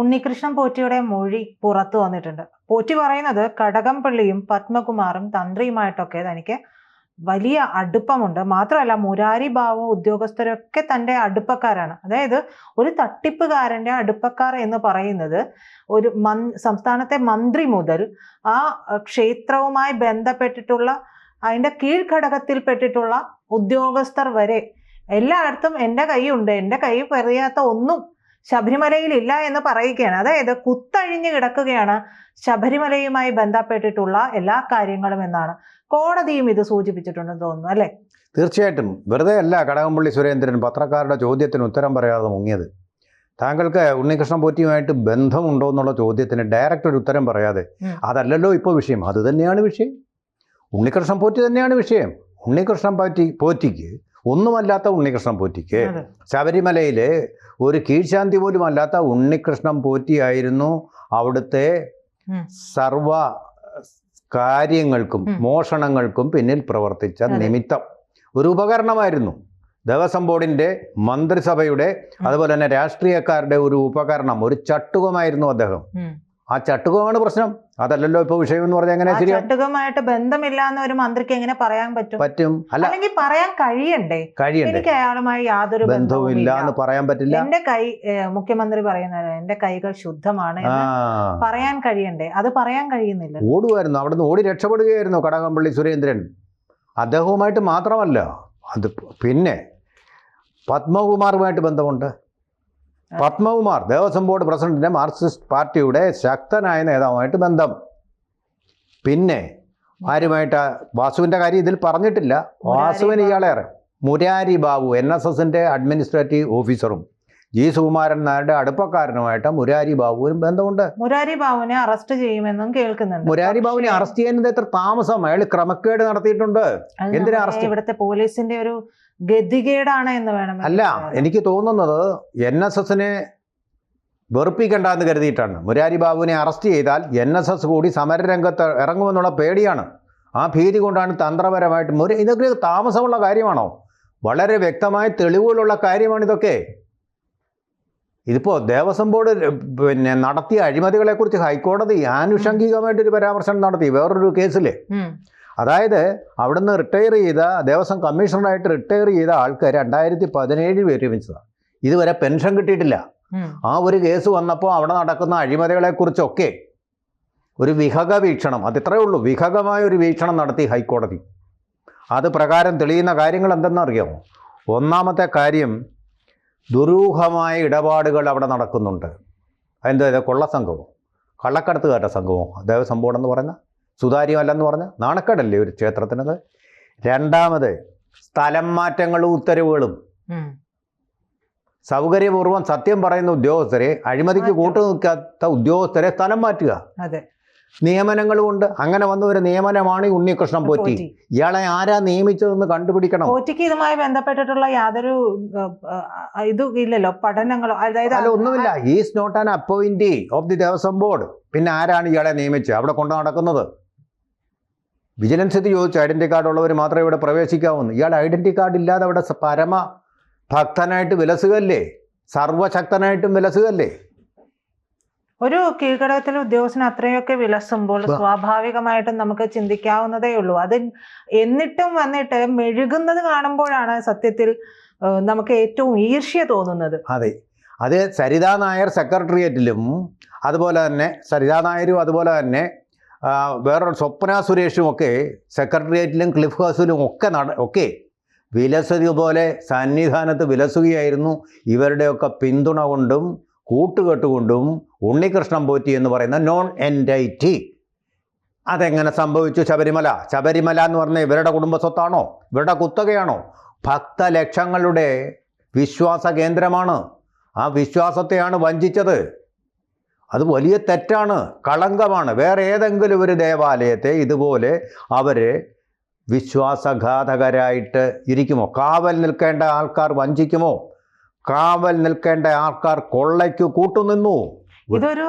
ഉണ്ണികൃഷ്ണൻ പോറ്റിയുടെ മൊഴി പുറത്തു വന്നിട്ടുണ്ട്. പോറ്റി പറയുന്നത് കടകംപള്ളിയും പത്മകുമാറും തന്ത്രിയുമായിട്ടൊക്കെ തനിക്ക് വലിയ അടുപ്പമുണ്ട്. മാത്രമല്ല മുരാരി ബാബു ഉദ്യോഗസ്ഥരൊക്കെ തന്റെ അടുപ്പക്കാരാണ്. അതായത് ഒരു തട്ടിപ്പുകാരന്റെ അടുപ്പക്കാർ എന്ന് പറയുന്നത് ഒരു മൻ സംസ്ഥാനത്തെ മന്ത്രി മുതൽ ആ ക്ഷേത്രവുമായി ബന്ധപ്പെട്ടിട്ടുള്ള അതിന്റെ കീഴ്ഘടകത്തിൽപ്പെട്ടിട്ടുള്ള ഉദ്യോഗസ്ഥർ വരെ എല്ലായിടത്തും എന്റെ കൈയുണ്ട്. എന്റെ കൈ പറയാത്ത ഒന്നും ശബരിമലയിൽ ഇല്ല എന്ന് പറയുകയാണ്. അതായത് കുത്തഴിഞ്ഞു കിടക്കുകയാണ് ശബരിമലയുമായി ബന്ധപ്പെട്ടിട്ടുള്ള എല്ലാ കാര്യങ്ങളും എന്നാണ്. കോടതിയും ഇത് സൂചിപ്പിച്ചിട്ടുണ്ടെന്ന് തോന്നുന്നു അല്ലേ? തീർച്ചയായിട്ടും. വെറുതെ അല്ല കടകംപള്ളി സുരേന്ദ്രൻ പത്രക്കാരുടെ ചോദ്യത്തിന് ഉത്തരം പറയാതെ മുങ്ങിയത്. താങ്കൾക്ക് ഉണ്ണികൃഷ്ണൻ പോറ്റിയുമായിട്ട് ബന്ധമുണ്ടോ എന്നുള്ള ചോദ്യത്തിന് ഡയറക്റ്റ് ഒരു ഉത്തരം പറയാതെ. അതല്ലല്ലോ ഇപ്പോൾ വിഷയം. അത് തന്നെയാണ് വിഷയം. ഉണ്ണികൃഷ്ണൻ പോറ്റി തന്നെയാണ് വിഷയം. ഉണ്ണികൃഷ്ണൻ പോറ്റി പോറ്റിക്ക് ഒന്നുമല്ലാത്ത ഉണ്ണികൃഷ്ണൻ പോറ്റിക്ക് ശബരിമലയിൽ ശബരിമലയിലെ ഒരു കീഴ്ശാന്തി പോലും അല്ലാത്ത ഉണ്ണികൃഷ്ണൻ പോറ്റിയായിരുന്നു അവിടുത്തെ. സർവ കാര്യങ്ങൾക്കും മോഷണങ്ങൾക്കും പിന്നിൽ പ്രവർത്തിച്ച. നിമിത്തം ഒരു ഉപകരണമായിരുന്നു ദേവസ്വം ബോർഡിന്റെ മന്ത്രിസഭയുടെ. അതുപോലെ തന്നെ രാഷ്ട്രീയക്കാരുടെ ഒരു ഉപകരണം ഒരു ചട്ടുകമായിരുന്നു അദ്ദേഹം. ആ ചട്ടുകമാണ് പ്രശ്നം. അതല്ലല്ലോ ഇപ്പൊ വിഷയം എന്ന് പറഞ്ഞാൽ എങ്ങനെ ശരിയാ? ചട്ടുകമായിട്ട് ബന്ധമില്ല എന്ന് ഒരു മന്ത്രിക്ക് എങ്ങനെ പറയാൻ പറ്റും? പറ്റും. അല്ല. അല്ലെങ്കിൽ പറയാൻ കഴിയണ്ടേ? കഴിയണ്ടേ? എനിക്ക് അയാളുമായി യാതൊരു ബന്ധവുമില്ല. എന്ന് പറയാൻ പറ്റില്ല. എന്റെ കൈ മുഖ്യമന്ത്രി പറയുന്നത് എന്റെ കൈകൾ ശുദ്ധമാണ് പറയാൻ കഴിയണ്ടേ? അത് പറയാൻ കഴിയുന്നില്ല. ഓടുമായിരുന്നു അവിടുന്ന് ഓടി രക്ഷപ്പെടുകയായിരുന്നു കടകംപള്ളി സുരേന്ദ്രൻ. അദ്ദേഹവുമായിട്ട് മാത്രമല്ല. അത് പിന്നെ പത്മകുമാറുമായിട്ട് ബന്ധമുണ്ട്. പത്മകുമാർ ദേവസ്വം ബോർഡ് പ്രസിഡന്റിന്റെ മാർക്സിസ്റ്റ് പാർട്ടിയുടെ ശക്തനായ നേതാവുമായിട്ട് ബന്ധം. പിന്നെ ആരുമായിട്ട് വാസുവിന്റെ കാര്യം ഇതിൽ പറഞ്ഞിട്ടില്ല. വാസുവിന് ഇയാളേറെ. മുരാരി ബാബു എൻ എസ് എസിന്റെ അഡ്മിനിസ്ട്രേറ്റീവ് ഓഫീസറും. ജി സുകുമാരൻ നായരുടെ അടുപ്പക്കാരനുമായിട്ട് മുരാരി ബാബുവിനും ബന്ധമുണ്ട്. മുരാരി ബാബുവിനെ അറസ്റ്റ് ചെയ്യുമെന്നും കേൾക്കുന്നുണ്ട്. മുരാരി ബാബുവിനെ അറസ്റ്റ് ചെയ്യുന്നത് എത്ര താമസം? അയാൾ ക്രമക്കേട് നടത്തിയിട്ടുണ്ട്. എന്തിനെ അറസ്റ്റ്? ഇവിടുത്തെ പോലീസിന്റെ ഒരു ഗതികേടാണ് എന്ന് വേണം അല്ല എനിക്ക് തോന്നുന്നത് എൻ എസ് എസിനെ വെറുപ്പിക്കണ്ട എന്ന് കരുതിയിട്ടാണ്. മുരാരി ബാബുവിനെ അറസ്റ്റ് ചെയ്താൽ എൻ എസ് എസ് കൂടി സമരരംഗത്ത് ഇറങ്ങുമെന്നുള്ള പേടിയാണ്. ആ ഭീതി കൊണ്ടാണ് തന്ത്രപരമായിട്ട് മുര ഇതൊക്കെ താമസമുള്ള കാര്യമാണോ? വളരെ വ്യക്തമായ തെളിവുകളുള്ള കാര്യമാണ് ഇതൊക്കെ ഇതിപ്പോൾ ദേവസ്വം ബോർഡ് പിന്നെ നടത്തിയ അഴിമതികളെക്കുറിച്ച് ഹൈക്കോടതി ആനുഷംഗികമായിട്ടൊരു പരാമർശം നടത്തി വേറൊരു കേസിൽ അതായത് അവിടുന്ന് റിട്ടയർ ചെയ്ത ദേവസ്വം കമ്മീഷണറായിട്ട് റിട്ടയർ ചെയ്ത ആൾക്കാർ രണ്ടായിരത്തി പതിനേഴിൽ വിരമിച്ചതാണ് ഇതുവരെ പെൻഷൻ കിട്ടിയിട്ടില്ല. ആ ഒരു കേസ് വന്നപ്പോൾ അവിടെ നടക്കുന്ന അഴിമതികളെക്കുറിച്ചൊക്കെ ഒരു വിഹക വീക്ഷണം അതിത്രേ ഉള്ളൂ. വിഹകമായ ഒരു വീക്ഷണം നടത്തി ഹൈക്കോടതി. അത് പ്രകാരം തെളിയുന്ന കാര്യങ്ങൾ എന്തെന്നറിയാമോ ഒന്നാമത്തെ കാര്യം ദുരൂഹമായ ഇടപാടുകൾ അവിടെ നടക്കുന്നുണ്ട്. അതെന്താ ഇത് കൊള്ളസംഘമോ കള്ളക്കടത്തുകാരുടെ സംഘമോ സംഭവം എന്ന് പറഞ്ഞ സുതാര്യമല്ലെന്ന് പറഞ്ഞ നാണക്കേടല്ലേ ഒരു ക്ഷേത്രത്തിനത്? രണ്ടാമത് സ്ഥലം മാറ്റങ്ങളും ഉത്തരവുകളും. സൗകര്യപൂർവം സത്യം പറയുന്ന ഉദ്യോഗസ്ഥരെ അഴിമതിക്ക്. കൂട്ടു നിൽക്കാത്ത ഉദ്യോഗസ്ഥരെ സ്ഥലം മാറ്റുക. നിയമനങ്ങളുമുണ്ട്. അങ്ങനെ വന്ന ഒരു നിയമനമാണ് ഈ ഉണ്ണികൃഷ്ണൻ പോറ്റി. ഇയാളെ ആരാ നിയമിച്ചതെന്ന് കണ്ടുപിടിക്കണം. പോറ്റിക്ക് ഇതുമായി ബന്ധപ്പെട്ടിട്ടുള്ള യാതൊരു ഇതും ഇല്ലല്ലോ. പഠനങ്ങളോ അതായത് അല്ല ഒന്നുമില്ല. Is not an appointee of the Devaswom board പിന്നെ ആരാണ് ഇയാളെ നിയമിച്ചത്? അവിടെ കൊണ്ടു നടക്കുന്നത്? വിജിലൻസ് ഇത് ചോദിച്ചു. ഐഡന്റി കാർഡ് ഉള്ളവർ മാത്രമേ ഇവിടെ പ്രവേശിക്കാവുന്നു. ഇയാൾ ഐഡന്റി കാർഡ് ഇല്ലാതെ അവിടെ പരമ ഭക്തനായിട്ട് വിലസുകല്ലേ? സർവശക്തനായിട്ടും വിലസുകല്ലേ? ഒരു കീഴ്ഘടകത്തിലെ ഉദ്യോഗസ്ഥന് അത്രയൊക്കെ വിലസുമ്പോൾ സ്വാഭാവികമായിട്ടും നമുക്ക് ചിന്തിക്കാവുന്നതേ ഉള്ളൂ. അത് എന്നിട്ടും വന്നിട്ട് മെഴുകുന്നത് കാണുമ്പോഴാണ് സത്യത്തിൽ നമുക്ക് ഏറ്റവും ഈർഷ്യ തോന്നുന്നത്. അതെ. അത് സരിതാ നായർ സെക്രട്ടേറിയറ്റിലും അതുപോലെ തന്നെ സരിതാ നായരും അതുപോലെ തന്നെ വേറൊരു സ്വപ്ന സുരേഷും ഒക്കെ സെക്രട്ടേറിയറ്റിലും ക്ലിഫ് ഹൗസിലും ഒക്കെ നട ഒക്കെ വിലസതുപോലെ സന്നിധാനത്ത് വിലസുകയായിരുന്നു. ഇവരുടെയൊക്കെ പിന്തുണ കൊണ്ടും കൂട്ടുകെട്ടുകൊണ്ടും ഉണ്ണികൃഷ്ണൻ പോറ്റി എന്ന് പറയുന്ന നോൺ എന്റൈറ്റി അതെങ്ങനെ സംഭവിച്ചു ശബരിമല? ശബരിമല എന്ന് പറഞ്ഞാൽ ഇവരുടെ കുടുംബ സ്വത്താണോ ഇവരുടെ കുത്തകയാണോ? ഭക്തലക്ഷങ്ങളുടെ വിശ്വാസ കേന്ദ്രമാണ്. ആ വിശ്വാസത്തെയാണ് വഞ്ചിച്ചത്. അത് വലിയ തെറ്റാണ്. കളങ്കമാണ്. വേറെ ഏതെങ്കിലും ഒരു ദേവാലയത്തെ ഇതുപോലെ അവർ വിശ്വാസഘാതകരായിട്ട് ഇരിക്കുമോ? കാവൽ നിൽക്കേണ്ട ആൾക്കാർ വഞ്ചിക്കുമോ? കാവൽ നിൽക്കേണ്ട ആൾക്കാർ കൊള്ളയ്ക്ക് കൂട്ടുനിന്നു. ഇതൊരു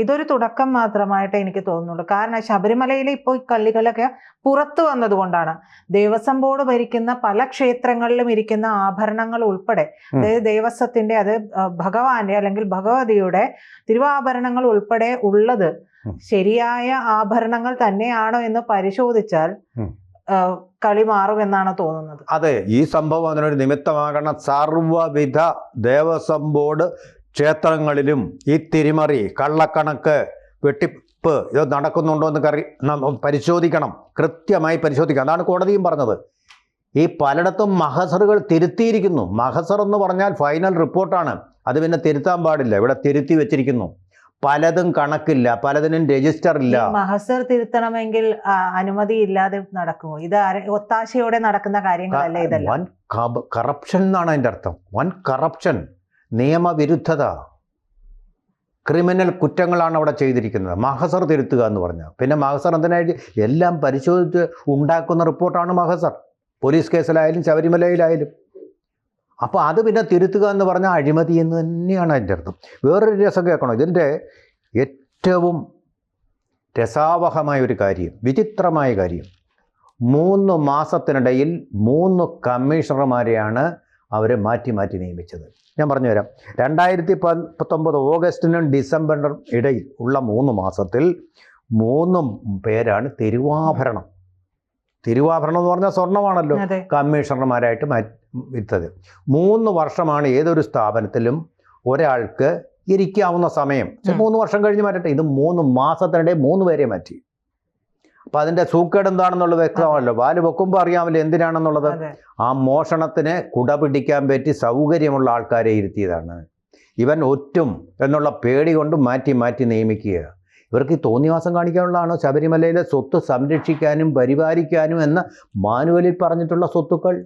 ഇതൊരു തുടക്കം മാത്രമായിട്ട് എനിക്ക് തോന്നുന്നുള്ളൂ. കാരണം ശബരിമലയിൽ ഇപ്പോൾ ഈ കള്ളികളൊക്കെ പുറത്തു വന്നതുകൊണ്ടാണ്. ദേവസ്വം ബോർഡ് ഭരിക്കുന്ന പല ക്ഷേത്രങ്ങളിലും ഇരിക്കുന്ന ആഭരണങ്ങൾ ഉൾപ്പെടെ അതായത് ദേവസ്വത്തിന്റെ അത് ഭഗവാന്റെ അല്ലെങ്കിൽ ഭഗവതിയുടെ തിരുവാഭരണങ്ങൾ ഉൾപ്പെടെ ഉള്ളത് ശരിയായ ആഭരണങ്ങൾ തന്നെയാണോ എന്ന് പരിശോധിച്ചാൽ കളി മാറുമെന്നാണ് തോന്നുന്നത്. അതെ ഈ സംഭവം അതിനൊരു നിമിത്തമാകണം സർവവിധ ദേവസ്വം ബോർഡ് ക്ഷേത്രങ്ങളിലും ഈ തിരിമറി കള്ളക്കണക്ക് വെട്ടിപ്പ് ഇത് നടക്കുന്നുണ്ടോ എന്ന് കറി പരിശോധിക്കണം. കൃത്യമായി പരിശോധിക്കണം. അതാണ് കോടതിയും പറഞ്ഞത്. ഈ പലയിടത്തും മഹസറുകൾ തിരുത്തിയിരിക്കുന്നു. മഹസർ എന്ന് പറഞ്ഞാൽ ഫൈനൽ റിപ്പോർട്ടാണ് അത് പിന്നെ തിരുത്താൻ പാടില്ല. ഇവിടെ തിരുത്തി വെച്ചിരിക്കുന്നു. പലതും കണക്കില്ല പലതിനും രജിസ്റ്റർ ഇല്ല. മഹസർ തിരുത്തണമെങ്കിൽ അനുമതി ഇല്ലാതെ നടക്കുമോ? ഇത് ഒത്താശയോടെ നടക്കുന്ന കാര്യങ്ങളല്ല ഇതല്ല? വൻ കറപ്ഷൻ എന്നാണ് അതിന്റെ അർത്ഥം. വൻ കറപ്ഷൻ നിയമവിരുദ്ധത ക്രിമിനൽ കുറ്റങ്ങളാണ് അവിടെ ചെയ്തിരിക്കുന്നത്. മഹസർ തിരുത്തുക എന്ന് പറഞ്ഞാൽ പിന്നെ മഹസർ എന്തിനായിട്ട് എല്ലാം പരിശോധിച്ച് ഉണ്ടാക്കുന്ന റിപ്പോർട്ടാണ് മഹസർ. പോലീസ് കേസിലായാലും ശബരിമലയിലായാലും. അപ്പോൾ അത് പിന്നെ തിരുത്തുക എന്ന് പറഞ്ഞാൽ അഴിമതി എന്ന് തന്നെയാണ് അതിന്റെ അർത്ഥം. വേറൊരു രസം കേൾക്കണം. ഇതിന്റെ ഏറ്റവും രസാവഹമായ ഒരു കാര്യം വിചിത്രമായ കാര്യം മൂന്ന് മാസത്തിനിടയിൽ മൂന്ന് കമ്മീഷണർമാരെയാണ് അവരെ മാറ്റി മാറ്റി നിയമിച്ചത്. ഞാൻ പറഞ്ഞുതരാം. രണ്ടായിരത്തി പത്തൊമ്പത് ഓഗസ്റ്റിനും ഡിസംബറിനും ഇടയിൽ ഉള്ള മൂന്ന് മാസത്തിൽ മൂന്നും പേരാണ് തിരുവാഭരണം. തിരുവാഭരണം എന്ന് പറഞ്ഞാൽ സ്വർണമാണല്ലോ കമ്മീഷണർമാരായിട്ട് വിത്തത് മൂന്ന് വർഷമാണ് ഏതൊരു സ്ഥാപനത്തിലും ഒരാൾക്ക് ഇരിക്കാവുന്ന സമയം. മൂന്ന് വർഷം കഴിഞ്ഞ് മാറ്റട്ടെ ഇത് മൂന്ന് മാസത്തിനിടെ മൂന്ന് പേരെ മാറ്റി. അപ്പം അതിന്റെ സൂക്കേട് എന്താണെന്നുള്ളത് വ്യക്തമാണല്ലോ. വാൽ വെക്കുമ്പോൾ അറിയാമല്ലോ എന്തിനാണെന്നുള്ളത്. ആ മോഷണത്തിന് കുട പിടിക്കാൻ പറ്റി സൗകര്യമുള്ള ആൾക്കാരെ ഇരുത്തിയതാണ്. ഇവൻ ഒറ്റും എന്നുള്ള പേടി കൊണ്ട് മാറ്റി മാറ്റി നിയമിക്കുക ഇവർക്ക് ഈ തോന്നിവാസം കാണിക്കാനുള്ളതാണോ? ശബരിമലയിലെ സ്വത്ത് സംരക്ഷിക്കാനും പരിപാലിക്കാനും എന്ന് മാനുവലിൽ പറഞ്ഞിട്ടുള്ള സ്വത്തുക്കൾ?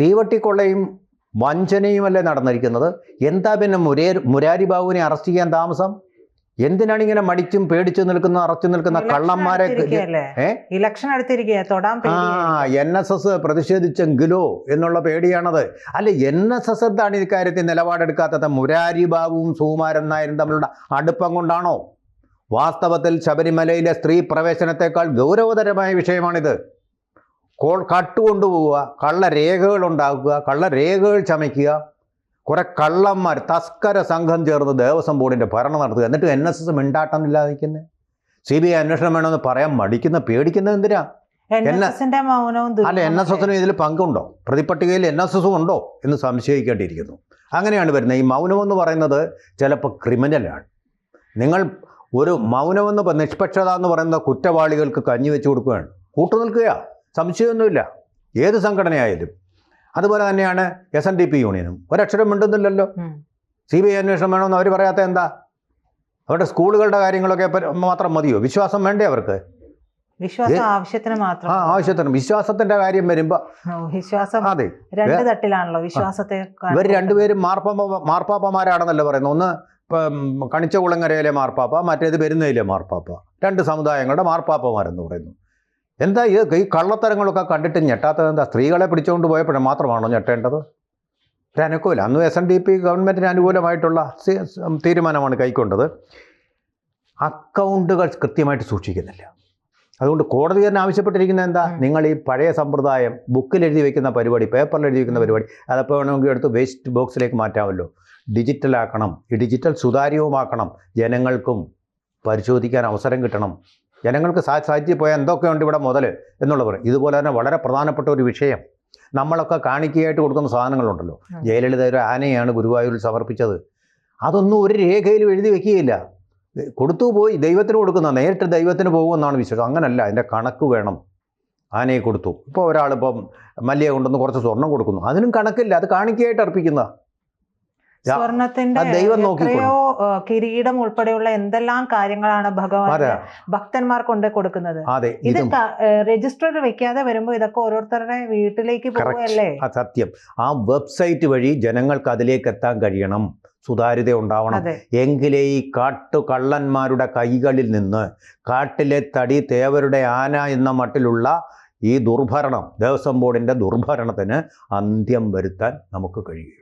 തീവട്ടിക്കൊള്ളയും വഞ്ചനയുമല്ലേ നടന്നിരിക്കുന്നത്? എന്താ പിന്നെ മുരേ മുരാരി ബാബുവിനെ അറസ്റ്റ് ചെയ്യാൻ താമസം? എന്തിനാണ് ഇങ്ങനെ മടിച്ചും പേടിച്ചു നിൽക്കുന്ന അറച്ചു നിൽക്കുന്ന കള്ളന്മാരെ? ഇലക്ഷൻ ആ. എൻ എസ് എസ് പ്രതിഷേധിച്ചെങ്കിലോ എന്നുള്ള പേടിയാണത്. അല്ല എൻ എസ് എസ് എന്താണ് ഇക്കാര്യത്തിൽ കാര്യത്തിൽ നിലപാടെടുക്കാത്തത്? മുരാരി ബാബുവും സുകുമാരൻ നായരും തമ്മിലുള്ള അടുപ്പം കൊണ്ടാണോ? വാസ്തവത്തിൽ ശബരിമലയിലെ സ്ത്രീ പ്രവേശനത്തെക്കാൾ ഗൗരവതരമായ വിഷയമാണിത്. കോൾ കട്ടുകൊണ്ടുപോവുക കള്ളരേഖകൾ ഉണ്ടാക്കുക കള്ളരേഖകൾ ചമയ്ക്കുക കുറെ കള്ളന്മാർ തസ്കര സംഘം ചേർന്ന് ദേവസ്വം ബോർഡിന്റെ ഭരണം നടത്തുക. എന്നിട്ട് എൻ എസ് എസ് മിണ്ടാട്ടം ഇല്ലാതിരിക്കുന്നത് സി ബി ഐ അന്വേഷണം വേണമെന്ന് പറയാൻ മടിക്കുന്ന പേടിക്കുന്ന എന്തിനാ? അല്ല എൻ എസ് എസിനും ഇതിൽ പങ്കുണ്ടോ? പ്രതിപട്ടികയിൽ എൻ എസ് എസും ഉണ്ടോ എന്ന് സംശയിക്കേണ്ടിയിരിക്കുന്നു. അങ്ങനെയാണ് വരുന്നത്. ഈ മൗനം എന്ന് പറയുന്നത് ചിലപ്പോൾ ക്രിമിനലാണ്. നിങ്ങൾ ഒരു മൗനമെന്ന് നിഷ്പക്ഷത എന്ന് പറയുന്ന കുറ്റവാളികൾക്ക് കഞ്ഞി വെച്ച് കൊടുക്കുകയാണ്. കൂട്ടുനിൽക്കുക സംശയമൊന്നുമില്ല. ഏത് സംഘടനയായാലും. അതുപോലെ തന്നെയാണ് എസ് എൻ ഡി പി യൂണിയനും. ഒരക്ഷരം മിണ്ടുന്നില്ലല്ലോ. സി ബി ഐ അന്വേഷണം വേണമെന്ന് അവർ പറയാത്ത എന്താ? അവരുടെ സ്കൂളുകളുടെ കാര്യങ്ങളൊക്കെ മാത്രം മതിയോ? വിശ്വാസം വേണ്ടേ അവർക്ക്? വിശ്വാസം ആവശ്യത്തിന് മാത്രം ആ ആവശ്യത്തിന്. വിശ്വാസത്തിന്റെ കാര്യം വരുമ്പോ വിശ്വാസം അതെ. രണ്ട് തട്ടിലാണല്ലോ വിശ്വാസത്തെ ഇവർ രണ്ടുപേരും മാർപ്പാപ്പ മാർപ്പാപ്പമാരാണെന്നല്ലേ പറയുന്നത്. ഒന്ന് ഇപ്പം കണിച്ചകുളങ്ങരയിലെ മാർപ്പാപ്പ മറ്റേത് പെരുന്നയിലെ മാർപ്പാപ്പ. രണ്ട് സമുദായങ്ങളുടെ മാർപ്പാപ്പമാരെന്ന് പറയുന്നു. എന്താ ഈ ഈ കള്ളത്തരങ്ങളൊക്കെ കണ്ടിട്ട് ഞെട്ടാത്തത് എന്താ? സ്ത്രീകളെ പിടിച്ചുകൊണ്ട് പോയപ്പോഴും മാത്രമാണോ ഞെട്ടേണ്ടത്? ഒരു അനുകൂലം അന്ന് എസ് എൻ ഡി പി ഗവൺമെന്റിന് അനുകൂലമായിട്ടുള്ള തീരുമാനമാണ് കൈക്കൊണ്ടത്. അക്കൗണ്ടുകൾ കൃത്യമായിട്ട് സൂക്ഷിക്കുന്നില്ല. അതുകൊണ്ട് കോടതി തന്നെ ആവശ്യപ്പെട്ടിരിക്കുന്നത് എന്താ? നിങ്ങൾ ഈ പഴയ സമ്പ്രദായം ബുക്കിൽ എഴുതി വെക്കുന്ന പരിപാടി പേപ്പറിൽ എഴുതി വെക്കുന്ന പരിപാടി അതപ്പോൾ വേണമെങ്കിൽ എടുത്ത് വേസ്റ്റ് ബോക്സിലേക്ക് മാറ്റാമല്ലോ. ഡിജിറ്റലാക്കണം ഈ ഡിജിറ്റൽ സുതാര്യവുമാക്കണം. ജനങ്ങൾക്കും പരിശോധിക്കാൻ അവസരം കിട്ടണം. ജനങ്ങൾക്ക് സാ സാഹിത്യം പോയാൽ എന്തൊക്കെയുണ്ട് ഇവിടെ മുതൽ എന്നുള്ളവർ ഇതുപോലെ തന്നെ വളരെ പ്രധാനപ്പെട്ട ഒരു വിഷയം. നമ്മളൊക്കെ കാണിക്കയായിട്ട് കൊടുക്കുന്ന സാധനങ്ങളുണ്ടല്ലോ. ജയലളിത ഒരു ആനയാണ് ഗുരുവായൂരിൽ സമർപ്പിച്ചത്. അതൊന്നും ഒരു രേഖയിലും എഴുതി വെക്കുകയില്ല. കൊടുത്തു പോയി ദൈവത്തിന് കൊടുക്കുന്ന നേരിട്ട് ദൈവത്തിന് പോകുമെന്നാണ് വിശ്വാസം. അങ്ങനല്ല അതിന്റെ കണക്ക് വേണം. ആനയെ കൊടുത്തു. ഇപ്പോൾ ഒരാളിപ്പം മല്ലിയെ കൊണ്ടുവന്ന് കുറച്ച് സ്വർണം കൊടുക്കുന്നു. അതിനും കണക്കില്ല അത് കാണിക്കയായിട്ട് അർപ്പിക്കുന്ന സ്വർണത്തിന്റെ ദൈവം. എത്രയോ കിരീടം ഉൾപ്പെടെയുള്ള എന്തെല്ലാം കാര്യങ്ങളാണ് ഭഗവാൻ ഭക്തന്മാർ കൊണ്ട് കൊടുക്കുന്നത്. അതെ ഇത് രജിസ്റ്റർ വെക്കാതെ വരുമ്പോ ഇതൊക്കെ ഓരോരുത്തരുടെ വീട്ടിലേക്ക് പോകുകയല്ലേ സത്യം. ആ വെബ്സൈറ്റ് വഴി ജനങ്ങൾക്ക് അതിലേക്ക് എത്താൻ കഴിയണം. സുതാര്യത ഉണ്ടാവണം. എങ്കിലേ ഈ കാട്ടു കള്ളന്മാരുടെ കൈകളിൽ നിന്ന് കാട്ടിലെ തടി തേവരുടെ ആന എന്ന മട്ടിലുള്ള ഈ ദുർഭരണം ദേവസ്വം ബോർഡിന്റെ ദുർഭരണത്തിന് അന്ത്യം വരുത്താൻ നമുക്ക് കഴിയുകയുള്ളൂ.